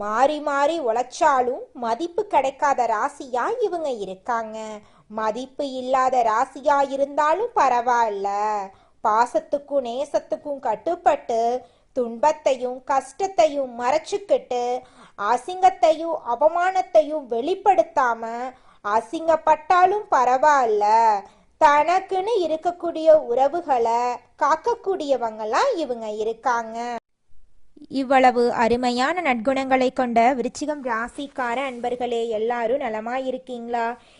மாறி மாறி உழைச்சாலும் மதிப்பு கிடைக்காத ராசியா இவங்க இருக்காங்க. மதிப்பு இல்லாத ராசியா இருந்தாலும் பரவாயில்ல. பாசத்துக்கும் நேசத்துக்கும் கட்டுப்பட்டு துன்பத்தையும் கஷ்டத்தையும் மறைச்சுக்கிட்டு அசிங்கத்தையும் அவமானத்தையும் வெளிப்படுத்தாம அசிங்கப்பட்டாலும் பரவாயில்ல. தனக்குன்னு இருக்கக்கூடிய உறவுகளை காக்கக்கூடியவங்களாம் இவங்க இருக்காங்க. இவ்வளவு அருமையான நற்குணங்களை கொண்ட விருச்சிகம் ராசிக்கார அன்பர்களே எல்லாரும் நலமாயிருக்கீங்களா?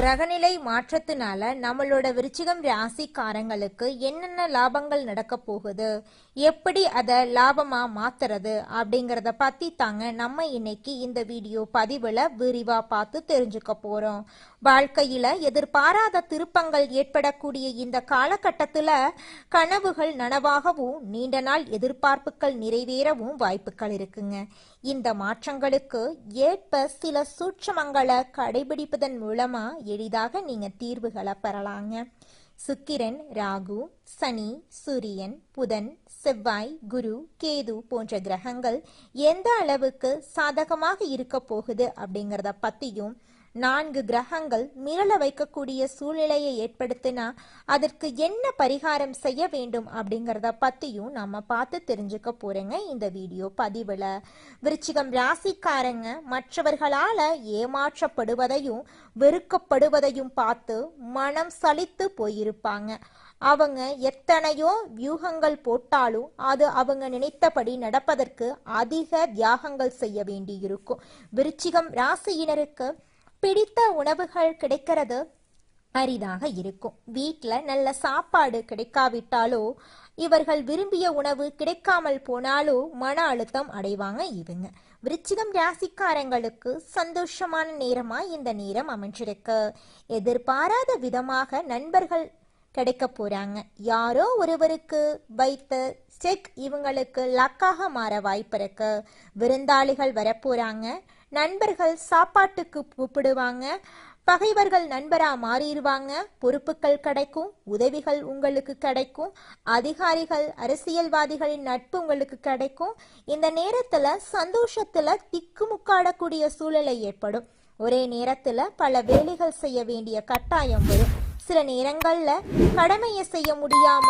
கிரகநிலை மாற்றத்தினால நம்மளோட விருச்சிகம் ராசிக்காரங்களுக்கு என்னென்ன லாபங்கள் நடக்க போகுது? எப்படி அதை லாபமாக மாத்துறது அப்படிங்கிறத பற்றி தாங்க நம்ம இன்னைக்கு இந்த வீடியோ பதிவில் விரிவாக பார்த்து தெரிஞ்சுக்க போகிறோம் வாழ்க்கையில் எதிர்பாராத திருப்பங்கள் ஏற்படக்கூடிய இந்த காலகட்டத்தில் கனவுகள் நனவாகவும் நீண்ட நாள் எதிர்பார்ப்புகள் நிறைவேறவும் வாய்ப்புகள் இருக்குங்க. இந்த மாற்றங்களுக்கு ஏற்ப சில சூட்சமங்களை கடைபிடிப்பதன் மூலமாக எளிதாக நீங்கள் தீர்வுகளை பெறலாங்க. சுக்கிரன் ராகு சனி சூரியன் புதன் செவ்வாய் குரு கேது போன்ற கிரகங்கள் எந்த அளவுக்கு சாதகமாக இருக்க போகுது அப்படிங்கிறத பத்தியும் நான்கு கிரகங்கள் மிரள வைக்கக்கூடிய சூழ்நிலையை ஏற்படுத்தினா அதற்கு என்ன பரிகாரம் செய்ய வேண்டும் அப்படிங்கிறத பற்றியும் நம்ம பார்த்து தெரிஞ்சுக்க போகிறேங்க இந்த வீடியோ பதிவில். விருச்சிகம் ராசிக்காரங்க மற்றவர்களால் ஏமாற்றப்படுவதையும் வெறுக்கப்படுவதையும் பார்த்து மனம் சலித்து போயிருப்பாங்க. அவங்க எத்தனையோ வியூகங்கள் போட்டாலும் அது அவங்க நினைத்தபடி நடப்பதற்கு அதிக தியாகங்கள் செய்ய வேண்டியிருக்கும். விருச்சிகம் ராசியினருக்கு பிடித்த உணவுகள் கிடைக்கிறது? அரிதாக இருக்கும். வீட்டில் நல்ல சாப்பாடு கிடைக்காவிட்டாலோ இவர்கள் விரும்பிய உணவு கிடைக்காமல் போனாலோ மன அழுத்தம் அடைவாங்க இவங்க. விருச்சிகம் ராசிக்காரங்களுக்கு சந்தோஷமான நேரமா இந்த நேரம் அமைஞ்சிருக்கு. எதிர்பாராத விதமாக நண்பர்கள் கிடைக்க போறாங்க. யாரோ ஒருவருக்கு வைத்த செக் இவங்களுக்கு லக்காக மாற வாய்ப்பு இருக்கு. விருந்தாளிகள் வரப்போறாங்க நண்பர்கள் சாப்பாட்டுக்கு கூப்பிடுவாங்க. பகைவர்கள் நண்பரா மாறிடுவாங்க. பொறுப்புகள் கிடைக்கும் உதவிகள் உங்களுக்கு கிடைக்கும். அதிகாரிகள் அரசியல்வாதிகளின் நட்பு உங்களுக்கு கிடைக்கும். இந்த நேரத்துல சந்தோஷத்துல திக்குமுக்காடக்கூடிய சூழலை ஏற்படும். ஒரே நேரத்துல பல வேலைகள் செய்ய வேண்டிய கட்டாயம் வரும். சில நேரங்கள்ல கடமையை செய்ய முடியாம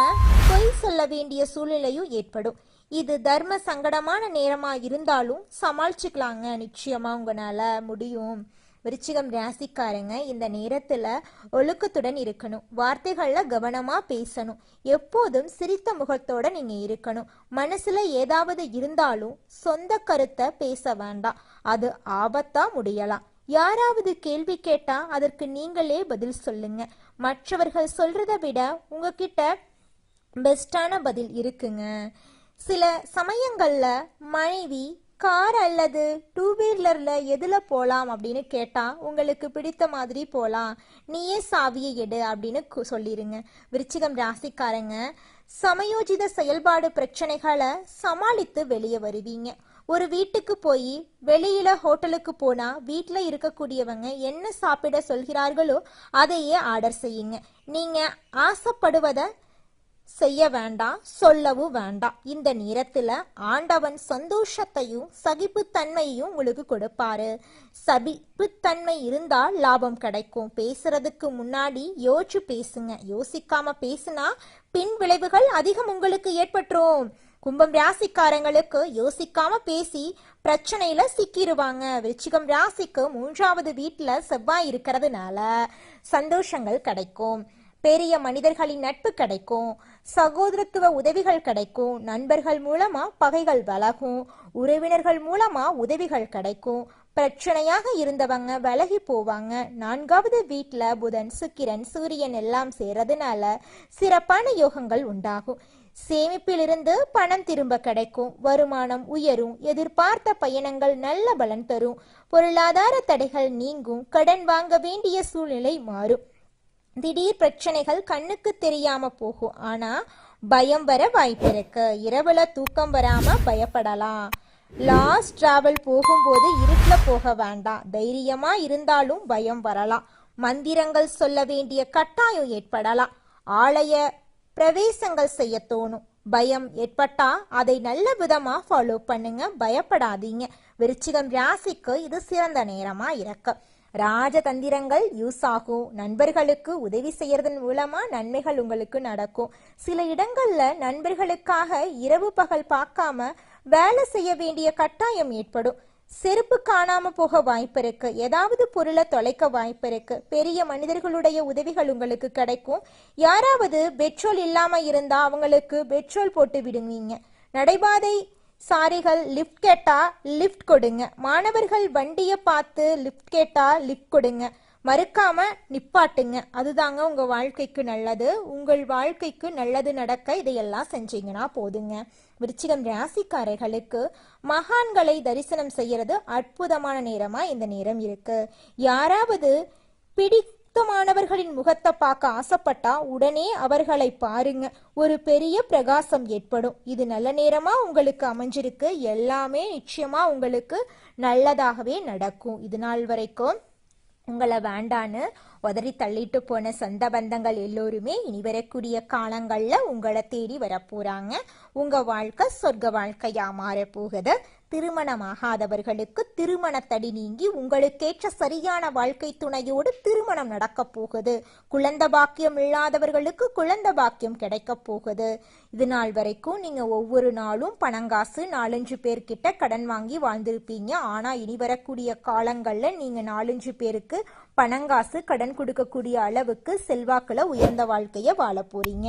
பொய் சொல்ல வேண்டிய சூழ்நிலையும் ஏற்படும். இது தர்ம சங்கடமான நேரமா இருந்தாலும் சமாளிச்சுக்கலாங்க. நிச்சயமா உங்களால முடியும். விருச்சிகம் ராசிக்காரங்க இந்த நேரத்துல ஒழுக்கத்துடன் இருக்கணும். வார்த்தைகள்ல கவனமா பேசணும். எப்போதும் சிரித்த முகத்தோட நீங்க இருக்கணும். மனசுல ஏதாவது இருந்தாலும் சொந்த கருத்தை பேச வேண்டாம். அது ஆபத்தா முடியலாம். யாராவது கேள்வி கேட்டா அதற்கு நீங்களே பதில் சொல்லுங்க. மற்றவர்கள் சொல்றதை விட உங்ககிட்ட பெஸ்டான பதில் இருக்குங்க. சில சமயங்கள்ல மனைவி கார் அல்லது டூ வீலர்ல எதுல போலாம் அப்படின்னு கேட்டா உங்களுக்கு பிடித்த மாதிரி போலாம். நீயே சாவியை எடு அப்படின்னு கு- சொல்லிருங்க. விருச்சிகம் ராசிக்காரங்க சமயோஜித செயல்பாடு பிரச்சனைகளை சமாளித்து வெளியே வருவீங்க. ஒரு வீட்டுக்கு போய் வெளியில ஹோட்டலுக்கு போனா வீட்டில் இருக்கக்கூடியவங்க என்ன சாப்பிட சொல்கிறார்களோ அதையே ஆர்டர் செய்யுங்க. நீங்க ஆசைப்படுவதை செய்ய வேண்டாம் சொல்லவும் வேண்டாம் இந்த நேரத்துல ஆண்டவன் சந்தோஷத்தையும் சகிப்புத்தன்மையையும் உங்களுக்கு கொடுப்பாரு. சகிப்புத்தன்மை இருந்தால் லாபம் கிடைக்கும். பேசுறதுக்கு முன்னாடி யோசிச்சு பேசுங்க. யோசிக்காம பேசுனா பின் விளைவுகள் அதிகம் உங்களுக்கு ஏற்பட்டுரும். கும்பம் ராசிக்காரங்களுக்கு யோசிக்காம பேசி பிரச்சனையில சிக்கிடுவாங்க விருச்சிகம் ராசிக்கு மூன்றாவது வீட்டுல செவ்வாய் இருக்கிறதுனால சந்தோஷங்கள் கிடைக்கும். பெரிய மனிதர்களின் நட்பு கிடைக்கும் சகோதரத்துவ உதவிகள் கிடைக்கும் நண்பர்கள் மூலமா பகைகள் விலகும் உறவினர்கள் மூலமா உதவிகள் கிடைக்கும். பிரச்சனையாக இருந்தவங்க விலகி போவாங்க. நான்காவது வீட்டில் புதன் சுக்கிரன் சூரியன் எல்லாம் சேர்றதுனால சிறப்பான யோகங்கள் உண்டாகும். சேமிப்பிலிருந்து பணம் திரும்ப கிடைக்கும். வருமானம் உயரும். எதிர்பார்த்த பயணங்கள் நல்ல பலன் தரும். பொருளாதார தடைகள் நீங்கும். கடன் வாங்க வேண்டிய சூழ்நிலை மாறும். திடீர் பிரச்சனைகள் கண்ணுக்கு தெரியாம போகும் ஆனா பயம் வர வாய்ப்பு இருக்கு. இரவுல தூக்கம் வராம பயப்படலாம். லாஸ்ட் டிராவல் போகும்போது இருட்டில் போக வேண்டாம். தைரியமா இருந்தாலும் பயம் வரலாம். மந்திரங்கள் சொல்ல வேண்டிய கட்டாயம் ஏற்படலாம். ஆலய பிரவேசங்கள் செய்ய தோணும். பயம் ஏற்பட்டா அதை நல்ல விதமா ஃபாலோ பண்ணுங்க. பயப்படாதீங்க. விருச்சிகம் ராசிக்கு இது சிறந்த நேரமா இருக்கு. ராஜதந்திரங்கள் யூஸ் ஆகும். நண்பர்களுக்கு உதவி செய்யறதன் மூலமா நன்மைகள் உங்களுக்கு நடக்கும். சில இடங்கள்ல நண்பர்களுக்காக இரவு பகல் பார்க்காம வேலை செய்ய வேண்டிய கட்டாயம் ஏற்படும். செருப்பு காணாம போக வாய்ப்பு இருக்கு. ஏதாவது பொருளை தொலைக்க வாய்ப்பு இருக்கு. பெரிய மனிதர்களுடைய உதவிகள் உங்களுக்கு கிடைக்கும். யாராவது பெட்ரோல் இல்லாம இருந்தா அவங்களுக்கு பெட்ரோல் போட்டு விடுவீங்க. நடைபாதை சாரிகள் லிஃப்ட் கேட்டா லிஃப்ட் கொடுங்க. மாணவர்கள் வண்டியை பார்த்து லிஃப்ட் கேட்டா லிஃப்ட் கொடுங்க. மறுக்காம நிப்பாட்டுங்க. அதுதாங்க உங்க வாழ்க்கைக்கு நல்லது. உங்கள் வாழ்க்கைக்கு நல்லது நடக்க இதையெல்லாம் செஞ்சீங்கன்னா போதுங்க. விருச்சிகம் ராசிக்காரர்களுக்கு மகான்களை தரிசனம் செய்யறது அற்புதமான நேரமா இந்த நேரம் இருக்கு. யாராவது பிடி மாணவர்களின் முகத்தை பார்க்க ஆசைப்பட்டா உடனே அவர்களை பாருங்க. ஒரு பெரிய பிரகாசம் ஏற்படும். இது நல்ல நேரமா உங்களுக்கு அமைஞ்சிருக்கு? எல்லாமே நிச்சயமா உங்களுக்கு நல்லதாகவே நடக்கும். இது நாள் வரைக்கும் உங்களை வேண்டான்னு உதறி தள்ளிட்டு போன சொந்த பந்தங்கள் எல்லோருமே இனி வரக்கூடிய காலங்களில் உங்களை தேடி வரப்போறாங்க. உங்க வாழ்க்கை சொர்க்க வாழ்க்கையா மாறப்போகுது. திருமணமாகாதவர்களுக்கு திருமணத்தடி நீங்கி உங்களுக்கேற்ற சரியான வாழ்க்கை துணையோடு திருமணம் நடக்கப் போகுது. குழந்த பாக்கியம் இல்லாதவர்களுக்கு குழந்த பாக்கியம் கிடைக்கப் போகுது. இது நாள் வரைக்கும் நீங்க ஒவ்வொரு நாளும் பணங்காசு நாலஞ்சு பேர்கிட்ட கடன் வாங்கி வாழ்ந்திருப்பீங்க. ஆனா இனி வரக்கூடிய காலங்கள்ல நீங்க நாலஞ்சு பேருக்கு பணங்காசு கடன் கொடுக்கக்கூடிய அளவுக்கு செல்வாக்குல உயர்ந்த வாழ்க்கையை வாழ போறீங்க.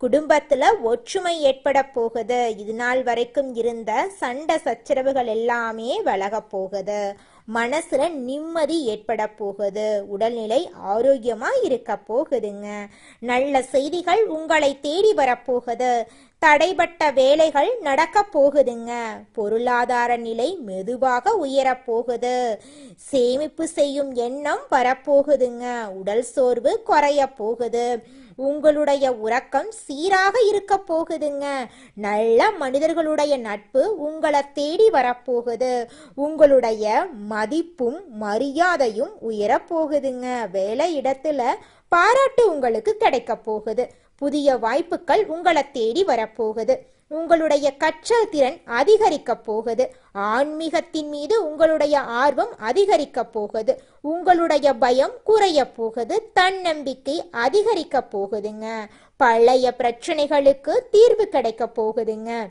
குடும்பத்துல ஒற்றுமை ஏற்பட போகுது. இது நாள் வரைக்கும் இருந்த சண்டை சச்சரவுகள் எல்லாமே விலக போகுது. மனசுல நிம்மதி ஏற்பட போகுது. உடல்நிலை ஆரோக்கியமா இருக்க போகுதுங்க. நல்ல செய்திகள் உங்களை தேடி வரப்போகுது தடைபட்ட வேலைகள் நடக்க போகுதுங்க. பொருளாதார நிலை மெதுவாக உயரப் போகுது. சேமிப்பு செய்யும் எண்ணம் வரப்போகுதுங்க உடல் சோர்வு குறைய போகுது. உங்களுடைய உறக்கம் சீராக இருக்க போகுதுங்க. நல்ல மனிதர்களுடைய நட்பு உங்களை தேடி வரப்போகுது. உங்களுடைய மதிப்பும் மரியாதையும் உயரப் போகுதுங்க. வேலை இடத்துல பாராட்டு உங்களுக்கு கிடைக்க போகுது. புதிய வாய்ப்புகள் உங்களை தேடி வரப்போகுது உங்களுடைய கற்றல் திறன் அதிகரிக்கப் போகுது. ஆன்மீகத்தின் மீது உங்களுடைய ஆர்வம் அதிகரிக்கப் போகுது. உங்களுடைய பயம் குறைய போகுது. தன்னம்பிக்கை அதிகரிக்க போகுதுங்க. பழைய பிரச்சனைகளுக்கு தீர்வு கிடைக்க போகுதுங்க.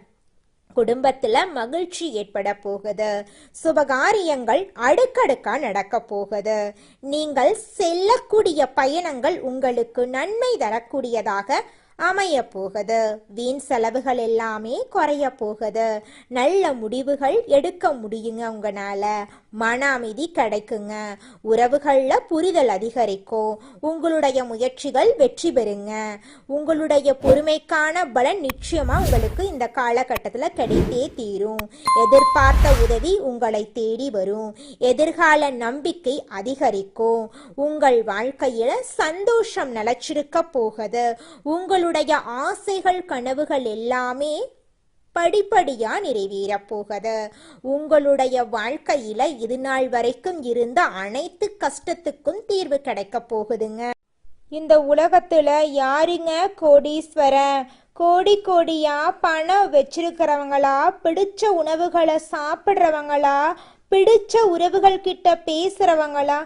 குடும்பத்துல மகிழ்ச்சி ஏற்பட போகுது. சுபகாரியங்கள் அடுக்கடுக்கா நடக்க போகுது. நீங்கள் செல்லக்கூடிய பயணங்கள் உங்களுக்கு நன்மை தரக்கூடியதாக அமைய போகுது வீண் செலவுகள் எல்லாமே குறைய போகுது நல்ல முடிவுகள் எடுக்க முடியுங்க உங்களால. மன அமைதி கிடைக்குங்க. உறவுகளில் புரிதல் அதிகரிக்கும். உங்களுடைய முயற்சிகள் வெற்றி பெறுங்க. உங்களுடைய பொறுமைக்கான பலன் நிச்சயமா உங்களுக்கு இந்த காலகட்டத்தில் கிடைத்தே தீரும். எதிர்பார்த்த உதவி உங்களை தேடி வரும். எதிர்கால நம்பிக்கை அதிகரிக்கும். உங்கள் வாழ்க்கையில் சந்தோஷம் நிலச்சிருக்க போகுது. உங்களுடைய ஆசைகள் கனவுகள் எல்லாமே படிப்படியா நிறைவேறப் போகுது. உங்களுடைய வாழ்க்கையில இது நாள் வரைக்கும் இருந்த அனைத்து கஷ்டத்துக்கும் தீர்வு கிடைக்க போகுதுங்க. இந்த உலகத்துல யாருங்க கோடீஸ்வரன்? கோடி கோடியா பணம் வச்சிருக்கிறவங்களா? பிடிச்ச உணவுகளை சாப்பிட்றவங்களா? பிடிச்ச உறவுகள் கிட்ட பேசுறவங்களா?